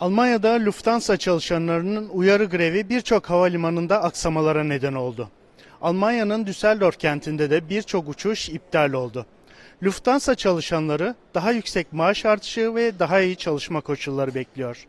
Almanya'da Lufthansa çalışanlarının uyarı grevi birçok havalimanında aksamalara neden oldu. Almanya'nın Düsseldorf kentinde de birçok uçuş iptal oldu. Lufthansa çalışanları daha yüksek maaş artışı ve daha iyi çalışma koşulları bekliyor.